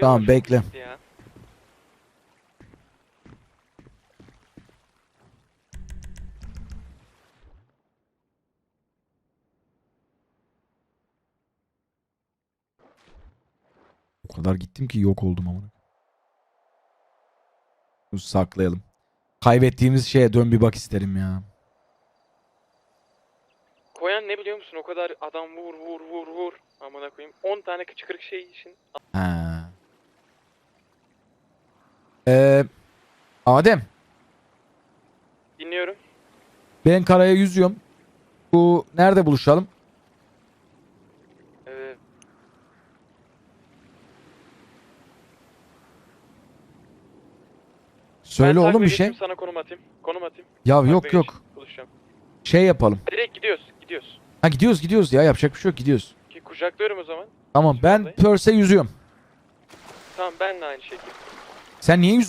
Tamam, bekle. Ya. O kadar gittim ki yok oldum ama. Dur saklayalım. Kaybettiğimiz şeye dön bir bak isterim ya. Koyan ne biliyor musun? O kadar adam vur vur vur vur. Amına koyayım. 10 tane kıçkırık şey için. Ha. Ee, Adem Dinliyorum. ben karaya yüzüyorum. Bu nerede buluşalım? Ee, Söyle ben oğlum takip bir şey. edeyim, Sana konum atayım. Konum atayım. Ya Takip yok yok. Buluşacağım. Şey yapalım. Direkt gidiyoruz. Gidiyoruz. Ha gidiyoruz gidiyoruz ya yapacak bir şey yok gidiyoruz. Ki kucaklıyorum o zaman. Tamam ben Vallahi. Perth'e yüzüyorum. Tamam ben de aynı şekilde. Sen niye yüz...